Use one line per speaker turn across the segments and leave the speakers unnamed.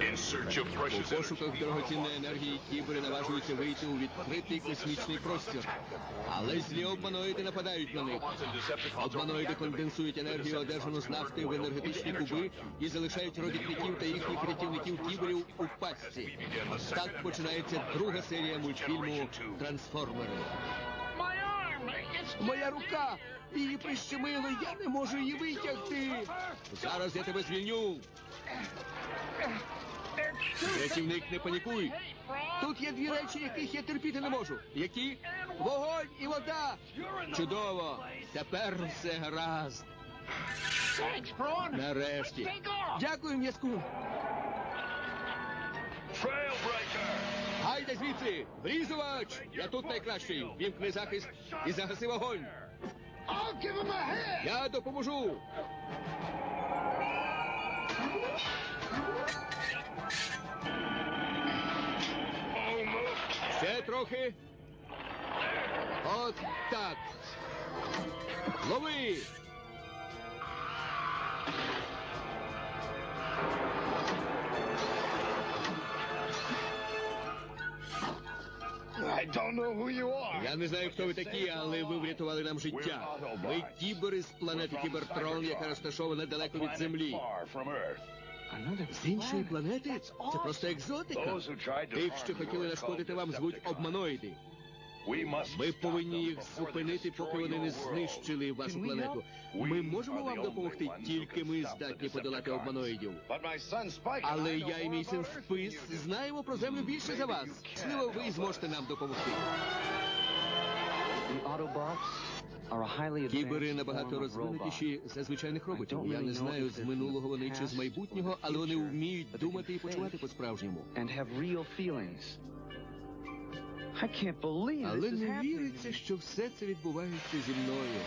У пошуках дорогоцінної енергії кібери наважуються вийти у відкритий космічний простір. Але злі обманоїди нападають на них. Обманоїди конденсують енергію, одержану з нафти в енергетичні куби і залишають робітників та їхніх рятівників кіберів у пастці. Так починається друга серія мультфільму Трансформери. Моя рука! Її прищемило, я не можу її витягти. Зараз я тебе звільню. Рятівник, не панікуй. Тут є дві речі, яких я терпіти не можу. Які? Вогонь і вода. Чудово. Тепер все гаразд. Нарешті. Дякую, м'язку. Гайда звідси! Врізувач! Я тут найкращий. Вімкни захист і загаси вогонь. Я допоможу. Ще трохи. От так. Лови. Я не знаю, хто ви такі, але ви врятували нам життя. Ви кібери з планети Кібертрон, яка розташована далеко від землі. З іншої планети? Це просто екзотика. Тих, що хотіли нашкодити вам, звуть обманоїди. Ми повинні їх зупинити, поки вони не знищили вашу планету. Ми можемо вам допомогти, тільки ми здатні подолати обманоїдів. Але я і мій син Спис знаємо про землю більше за вас. Можливо, ви зможете нам допомогти. Кібери набагато розвинутіші за звичайних роботів. Я не знаю, з минулого вони чи з майбутнього, але вони вміють думати і почувати по-справжньому. Але не віриться, що все це відбувається зі мною.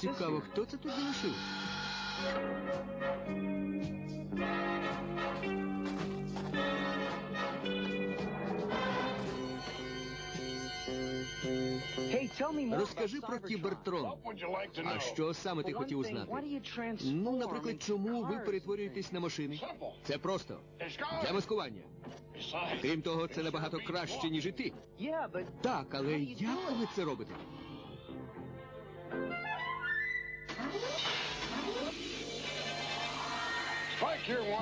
Цікаво, хто це тут залишив? Розкажи про кібертрон. А що саме ти хотів узнати? Ну, наприклад, чому ви перетворюєтесь на машини? Це просто для маскування. Крім того, це набагато краще, ніж і ти. Так, але як ви це робите?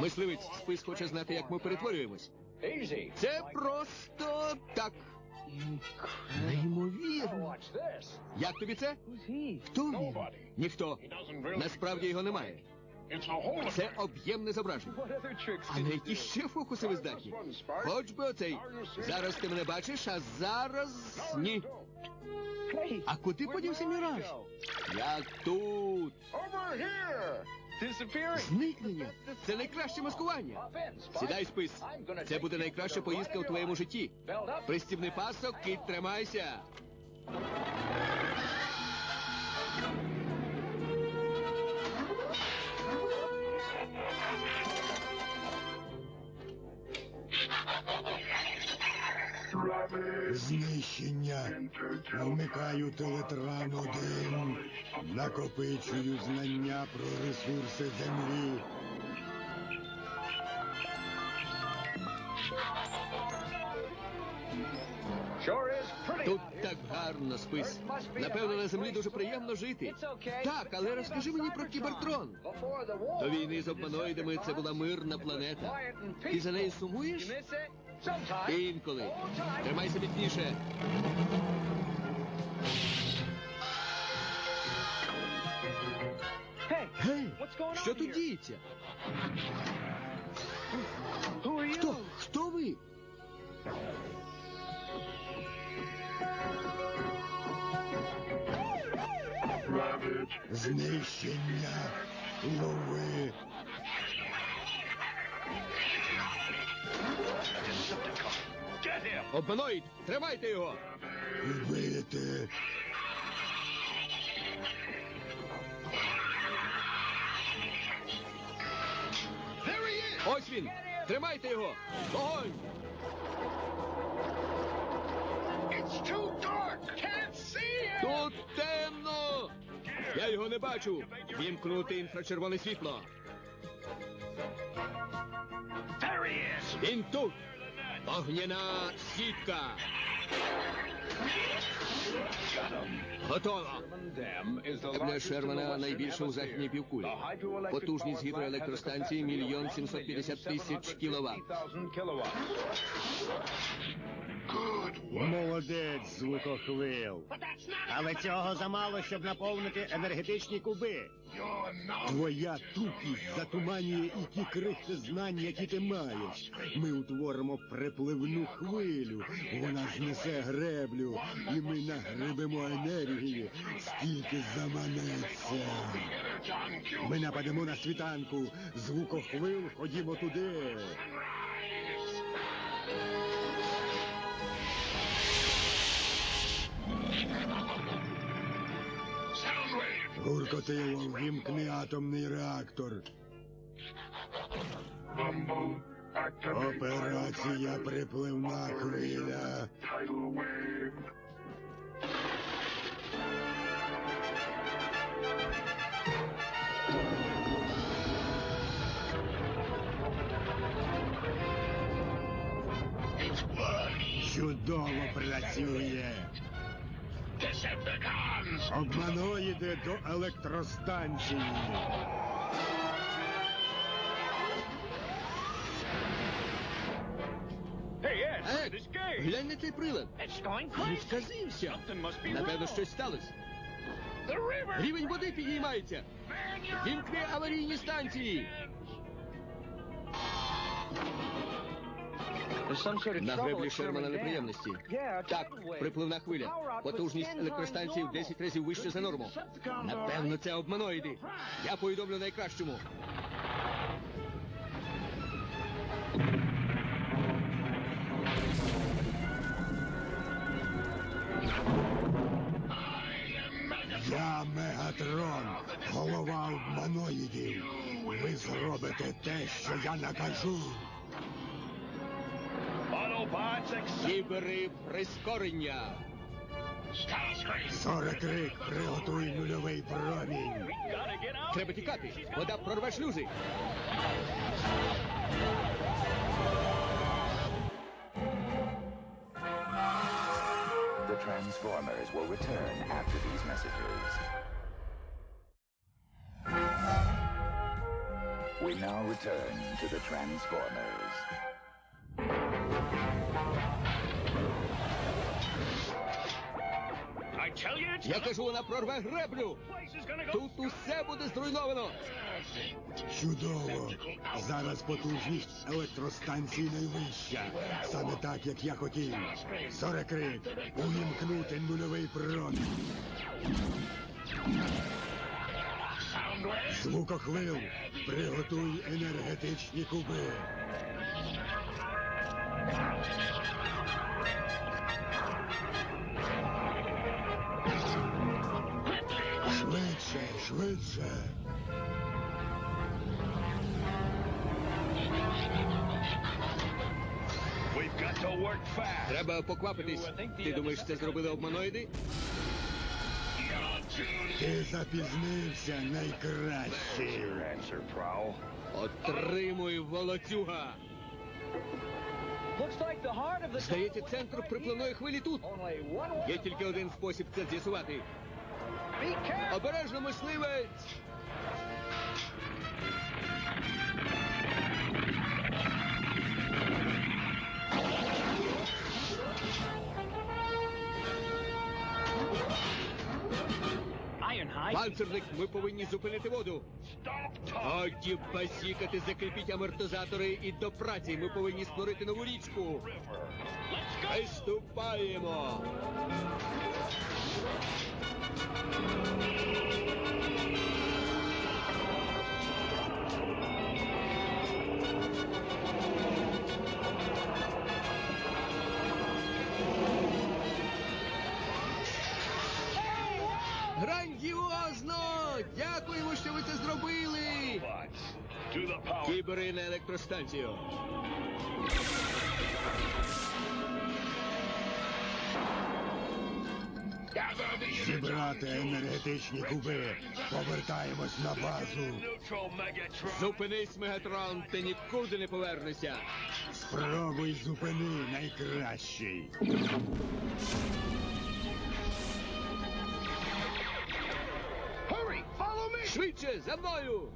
Мисливець спис хоче знати, як ми перетворюємось. Це просто так. Неймовірно. Як тобі це? Хто він? Ніхто. Насправді його немає. Це об'ємне зображення. А на які ще фокуси ви здатні? Хоч би оцей. Зараз ти мене бачиш, а зараз ні. А куди подівся міраж? Я тут. Зникнення. Це найкраще маскування. Сідай спис. Це буде найкраща поїздка у твоєму житті. Пристібни пасок і тримайся.
Знищення. Вмикаю телетран один. Накопичую знання про ресурси землі.
Тут так гарно спис. Напевно, на землі дуже приємно жити. Так, але розкажи мені про кібертрон. До війни з обманоїдами це була мирна планета. Ти за нею сумуєш? Інколи. Тримайся міцніше. Гей, що тут діється? Хто? Хто ви?
Знищення. Лови.
Обманоїть, тримайте його!
Вбити!
Ось він! Тримайте його! Вогонь! Тут темно! Я його не бачу! Вімкнути інфрачервоне світло! Він тут! Ohněná šípka. Готово! Для Шермана найбільше у західній півкулі. Потужність гідроелектростанції мільйон сімсот п'ятдесят тисяч кіловат.
Молодець, звукохвил.
Але цього замало, щоб наповнити енергетичні куби.
Твоя тупість затуманює і ті крихти знань, які ти маєш. Ми утворимо припливну хвилю. Вона знесе греблю, і ми нагребемо енергії, скільки заманеться. Ми нападемо на світанку. Звукохвил, ходімо туди. Гуркотило, вімкни атомний реактор. Операція припливна хвиля. Чудово працює. Обманоїди до електростанції.
Глянь на цей прилад. Він сказився. Напевно, щось сталося. Рівень води підіймається. Вімкни аварійні станції. На греблі Шермана неприємності. Так, припливна хвиля. Потужність електростанції в 10 разів вище за норму. Напевно, це обманоїди. Я повідомлю найкращому.
Я Мегатрон, голова обманоїдів. Ви зробите те, що я накажу.
Кібери прискорення.
Зорекрик, приготуй нульовий промінь.
Треба тікати. Вода прорве шлюзи.
Transformers will return after these messages. We now return to the Transformers.
Я кажу, вона прорве греблю. Тут усе буде зруйновано.
Чудово. Зараз потужність електростанції найвища. Саме так, як я хотів. Зорекрик, увімкнути нульовий промінь. Звукохвил, приготуй енергетичні куби. Швидше.
Треба поквапитись. Ти думаєш, це зробили обманоїди?
Ти запізнився, найкращий.
Answer,
Отримуй, волоцюга. Здається, центр припливної хвилі тут. Є тільки один спосіб це з'ясувати. Обережно мисливець! Панцерник, ми повинні зупинити воду. Годі базікати, закріпіть амортизатори і до праці. Ми повинні створити нову річку. Приступаємо. Грандіозно! Дякуємо, що ви це зробили! Кібери на електростанцію.
Зібрати енергетичні куби. Повертаємось на базу.
Зупинись, Мегатрон, ти нікуди не повернешся.
Спробуй зупини найкращий.
Швидше, за мною!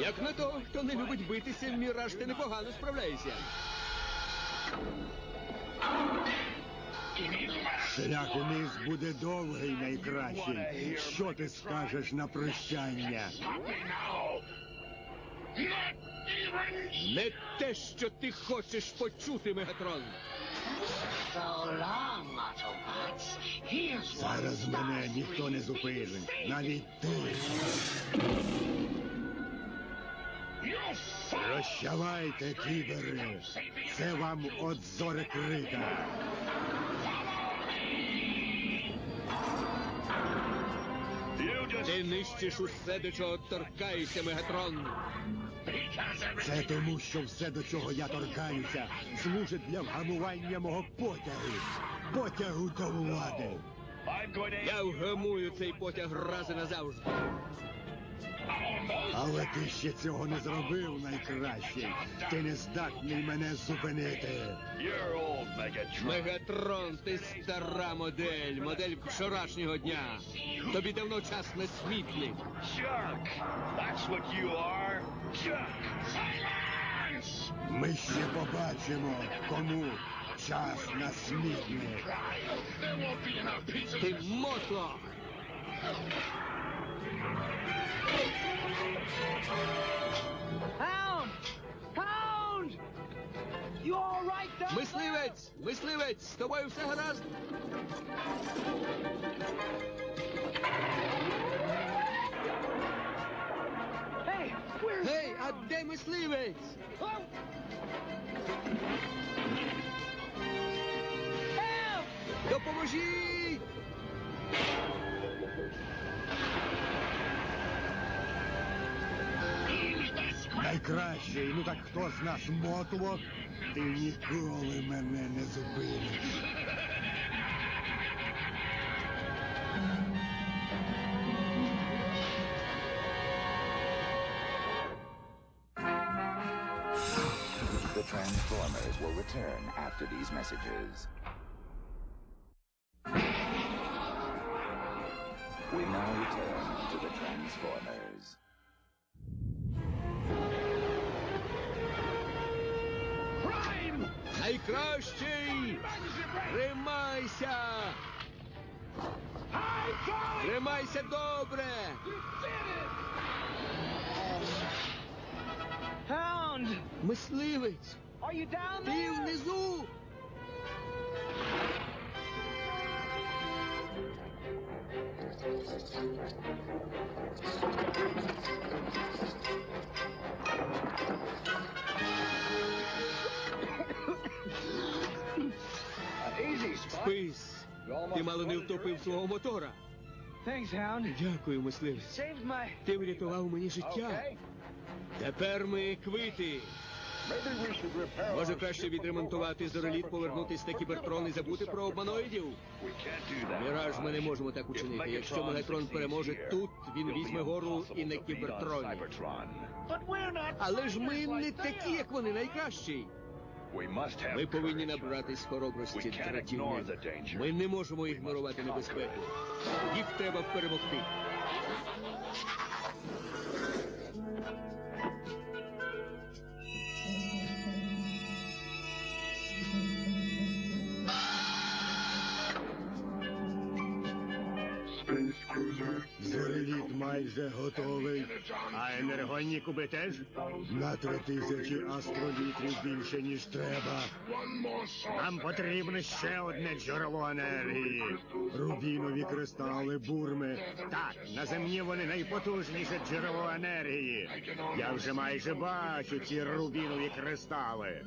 Як на того, хто не любить битися, Міраж, ти непогано справляєшся.
Шлях униз буде довгий найкращий. Що ти скажеш на прощання?
Не те, що ти хочеш почути, Мегатрон.
Зараз мене ніхто не зупинить. Навіть ти. Прощавайте, кібери. Це вам от зорекрита.
Ти нищиш усе, до чого торкаєшся, Мегатрон.
Це тому, що все, до чого я торкаюся, служить для вгамування мого потягу. Потягу до влади.
Я вгамую цей потяг раз і назавжди.
Але ти ще цього не зробив найкраще. Ти не здатний мене зупинити.
Мегатрон, ти стара модель, модель вчорашнього дня. Тобі давно час!
Junk! Silence!
Ми ще побачимо, кому час на
pizza.
Ти мотло!
Hound! Hound! You all right down there?
Мисливець! Мисливець! З тобою все гаразд?
Hey, where's...
Гей, а де мисливець?
Oh! Help!
Допоможіть!
Найкращий, ну так хто з нас мотло? Ти ніколи мене не зупиниш.
The Transformers will return after these messages. We now return to the Transformers.
Найкращий! Тримайся! Тримайся добре!
You!
Мисливець!
You
Ти внизу!
Easy,
Ти мало не втопив свого мотора. Дякую, мисливець.
Saved my...
Ти врятував мені життя. Тепер ми квити.
Maybe we should repair
Може краще відремонтувати зореліт, повернутись на кібертрон і забути про обманоїдів?
We can't do that.
Міраж, ми не можемо так учинити. Якщо Мегатрон переможе тут, він візьме гору і на кібертроні.
But we're not
Але ж ми не такі, як вони, найкращі. Ми повинні набратись хоробрості дратівні. Ми не можемо ігнорувати небезпеку. Їх треба перемогти.
Зореліт майже готовий.
А енергонні куби теж?
На три тисячі астролітрів більше, ніж треба.
Нам потрібно ще одне джерело енергії.
Рубінові кристали, бурми.
Так, на землі вони найпотужніше джерело енергії. Я вже майже бачу ці рубінові кристали.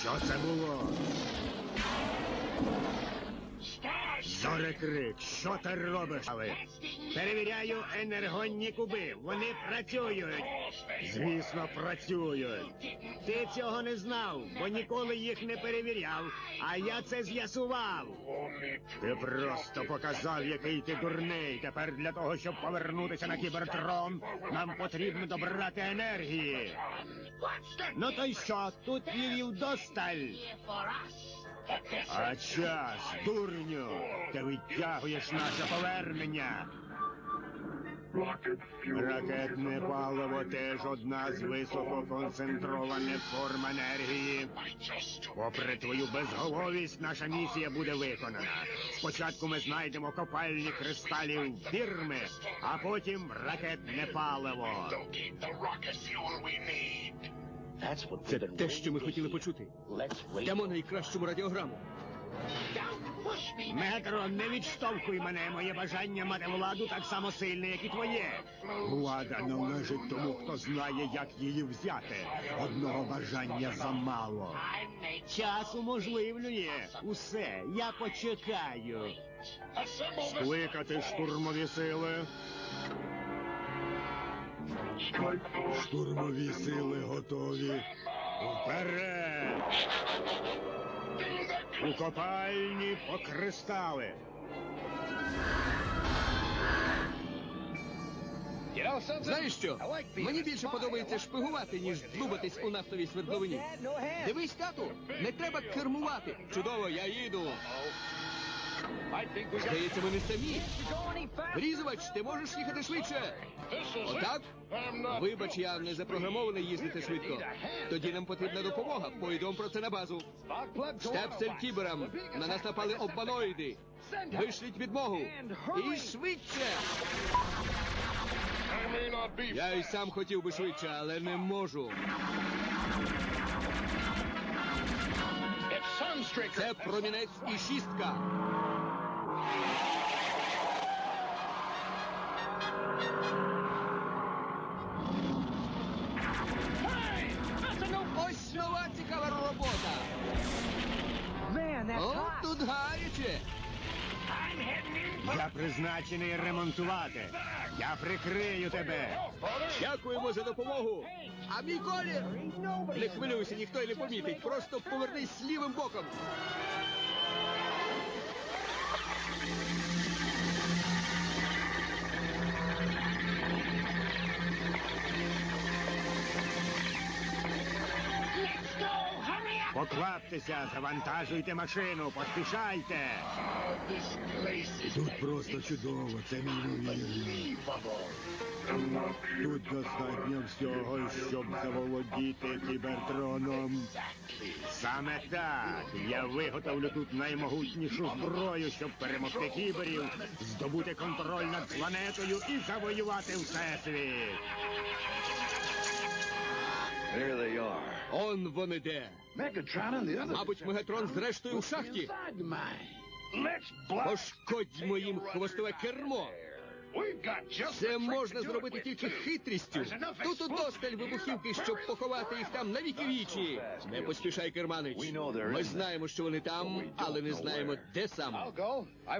Що це було? Зорекрик, що ти робиш? Але перевіряю енергонні куби. Вони працюють. Звісно, працюють. Ти цього не знав, бо ніколи їх не перевіряв. А я це з'ясував. Ти просто показав, який ти дурний. Тепер для того, щоб повернутися на кібертрон, нам потрібно добрати енергії. Ну то й що, тут її вдосталь. А час, дурню, ти витягуєш наше повернення. Ракетне паливо теж одна з висококонцентрованих форм енергії. Попри твою безголовість, наша місія буде виконана. Спочатку ми знайдемо копальні кристалів фірми, а потім ракетне паливо.
Це те, що ми хотіли почути. Йдемо найкращому радіограму.
Метро, не відштовхуй мене. Моє бажання мати владу так само сильне, як і твоє. Влада належить тому, хто знає, як її взяти. Одного бажання замало. Час уможливлює усе. Я почекаю. Скликати штурмові сили.
Штурмові сили готові.
Вперед! У копальні по кристали.
You know something?
Знаєш що? Мені більше подобається шпигувати, ніж длубатись у нафтовій свердловині. Дивись, тату, не треба кермувати. Чудово, я їду. Здається, ми не самі. Різувач, ти можеш їхати швидше. Отак? Вибач, я не запрограмований їздити швидко. Тоді нам потрібна допомога. Повідом про це на базу. Штепсель кіберам. На нас напали обманоїди. Вишліть відмогу. І швидше. Я й сам хотів би швидше, але не можу. Це промінець і шістка. Ось нова цікава робота. О, тут гаряче.
Я призначений ремонтувати. Я прикрию тебе.
Дякуємо за допомогу. А мій колір? Не хвилюйся, ніхто й не помітить. Просто повернись лівим боком.
Покваптеся, завантажуйте машину, поспішайте.
Тут просто чудово, це неймовірно. Тут достатньо всього, щоб заволодіти кібертроном.
Саме так. Я виготовлю тут наймогутнішу зброю, щоб перемогти кіберів, здобути контроль над планетою і завоювати всесвіт.
There they are.
Он вони де.
Megatron and the other.
Мабуть, Мегатрон зрештою в шахті. Пошкодьмо їм хвостове кермо. Це можна зробити тільки хитрістю. Тут удосталь вибухівки, щоб поховати їх там на віки вічі. Не поспішай, керманич. Ми знаємо, що вони там, але не знаємо, де саме.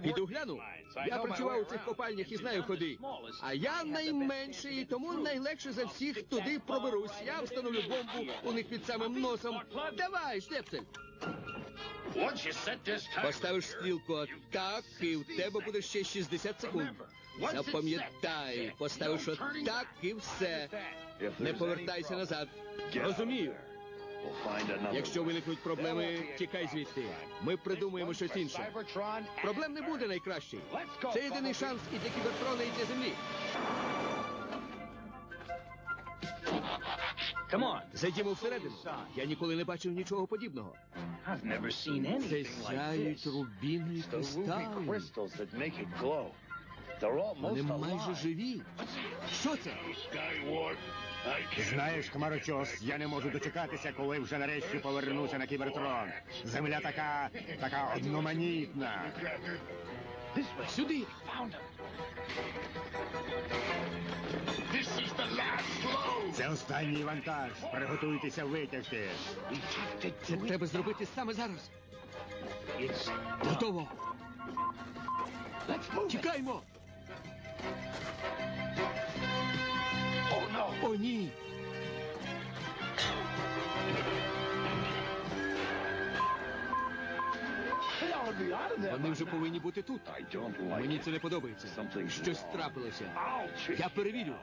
Піду гляну. Я працював у цих копальнях і знаю ходи. А я найменший, тому найлегше за всіх туди проберусь. Я встановлю бомбу у них під самим носом. Давай, штепсель. Поставиш стрілку так, і в тебе буде ще 60 секунд. Запам'ятай, поставиш отак і все. Не повертайся назад. Розумію. Якщо виникнуть проблеми, тікай звідти. Ми придумаємо щось інше. Проблем не буде найкращий. Це єдиний шанс і для кібертрона, і для землі. Зайдімо всередину. Я ніколи не бачив нічого подібного. Це сяють рубіни
ruby
кристали. Вони майже живі. Що це?
Знаєш, Хмарочос, я не можу дочекатися, коли вже нарешті повернуся на кібертрон. Земля така, така одноманітна.
Сюди.
Це останній вантаж. Приготуйтеся витягти.
Це треба зробити саме зараз. Готово. Тікаймо!
Oh.
О, ні! Вони вже повинні бути тут. Мені це не подобається. Щось трапилося. Я перевірю.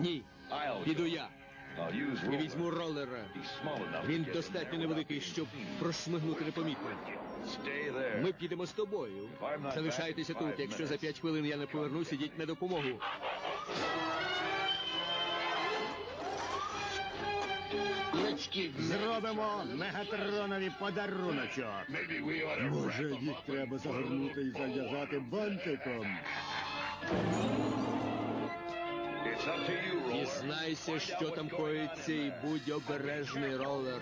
Ні, піду я.
I'll
І візьму ролера.
He's small enough to
Він достатньо невеликий, щоб прошмигнути непомітно. Ми підемо з тобою. Залишайтеся тут. Якщо за п'ять хвилин я не повернусь, ідіть на допомогу.
Зробимо мегатронові подаруночок.
Може, їх треба загорнути і зав'язати бантиком.
Дізнайся, що там коїться, і будь обережний ролер.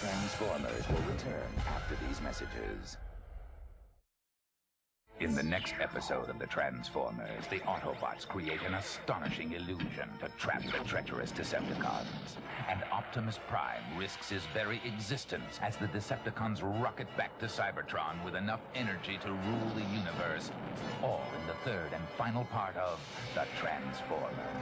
Transformers will return after these messages. In the next episode of The Transformers, the Autobots create an astonishing illusion to trap the treacherous Decepticons. And Optimus Prime risks his very existence as the Decepticons rocket back to Cybertron with enough energy to rule the universe. All in the third and final part of The Transformers.